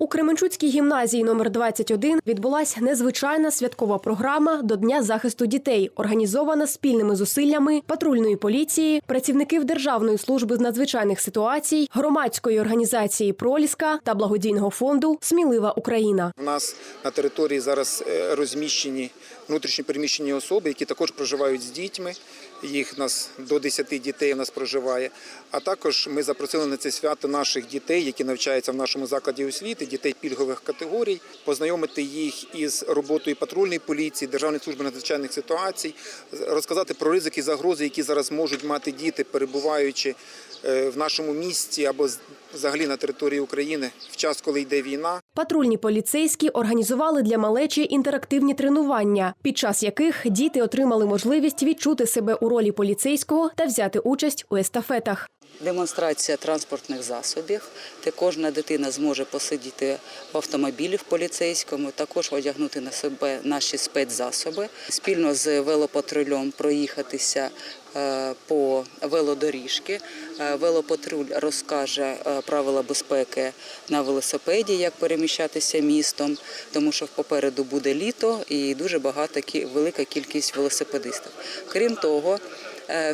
У Кременчуцькій гімназії номер 21 відбулась незвичайна святкова програма до Дня захисту дітей, організована спільними зусиллями патрульної поліції, працівників Державної служби з надзвичайних ситуацій, громадської організації Проліска та благодійного фонду Смілива Україна. У нас на території зараз е, розміщені внутрішньо переміщені особи, які також проживають з дітьми. Їх нас до 10 дітей у нас проживає. А також ми запросили на це свято наших дітей, які навчаються в нашому закладі освіти, дітей пільгових категорій, познайомити їх із роботою патрульної поліції, Державної служби надзвичайних ситуацій, розказати про ризики загрози, які зараз можуть мати діти, перебуваючи е, в нашому місті або взагалі на території України в час, коли йде війна. Патрульні поліцейські організували для малечі інтерактивні тренування, під час яких діти отримали можливість відчути себе у ролі поліцейського та взяти участь у естафетах. Демонстрація транспортних засобів, де кожна дитина зможе посидіти в автомобілі в поліцейському, також одягнути на себе наші спецзасоби, спільно з велопатрулем проїхатися е, по велодоріжки. Е, Велопатруль розкаже е, правила безпеки на велосипеді, як переміщатися містом, тому що попереду буде літо і дуже багата кі- велика кількість велосипедистів. Крім того,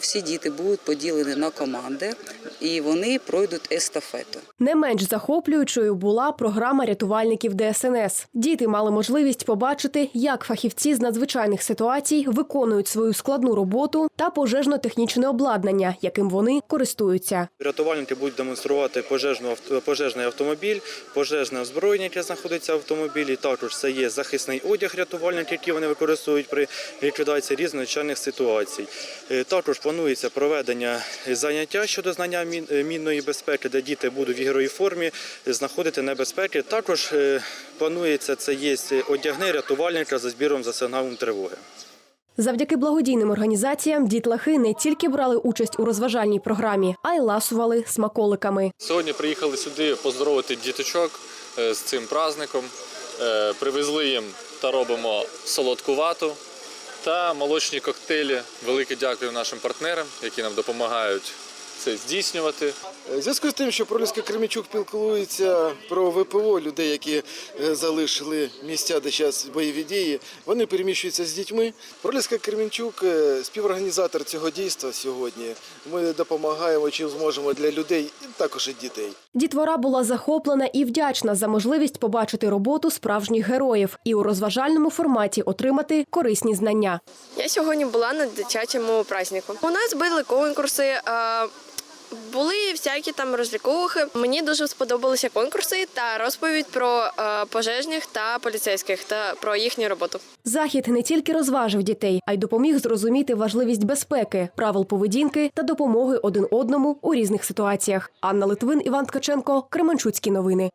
Всі діти будуть поділені на команди і вони пройдуть естафету. Не менш захоплюючою була програма рятувальників ДСНС. Діти мали можливість побачити, як фахівці з надзвичайних ситуацій виконують свою складну роботу та пожежно-технічне обладнання, яким вони користуються. Рятувальники будуть демонструвати пожежну пожежний автомобіль, пожежне озброєння, яке знаходиться в автомобілі. Також це є захисний одяг рятувальників, який вони використовують при ліквідації різних надзвичайних ситуацій. Е, Також планується проведення заняття щодо знання е, мінної безпеки, де діти будуть в ігровій формі знаходити небезпеки. Також е, планується це є одягни рятувальника за збіром за сигналом тривоги. Завдяки благодійним організаціям дітлахи не тільки брали участь у розважальній програмі, а й ласували смаколиками. Сьогодні приїхали сюди поздоровити діточок е, з цим праздником. Е, Привезли їм та робимо солодку вату та молочні коктейлі. Велике дякую нашим партнерам, які нам допомагають це здійснювати. У зв'язку з тим, що Проліска Кремічук пілкується про ВПО людей, які е, залишили місця, де зараз бойові дії, вони переміщуються з дітьми. Проліска Кремінчук е, співорганізатор цього дійства сьогодні. Ми допомагаємо чим зможемо для людей і також і дітей. Дітвора була захоплена і вдячна за можливість побачити роботу справжніх героїв і у розважальному форматі отримати корисні знання. Я сьогодні була на дитячому празднику. У нас були конкурси. Були всякі там розліковухи. Мені дуже сподобалися конкурси та розповідь про е, пожежних та поліцейських та про їхню роботу. Захід не тільки розважив дітей, а й допоміг зрозуміти важливість безпеки, правил поведінки та допомоги один одному у різних ситуаціях. Анна Литвин, Іван Ткаченко, Кременчуцькі новини.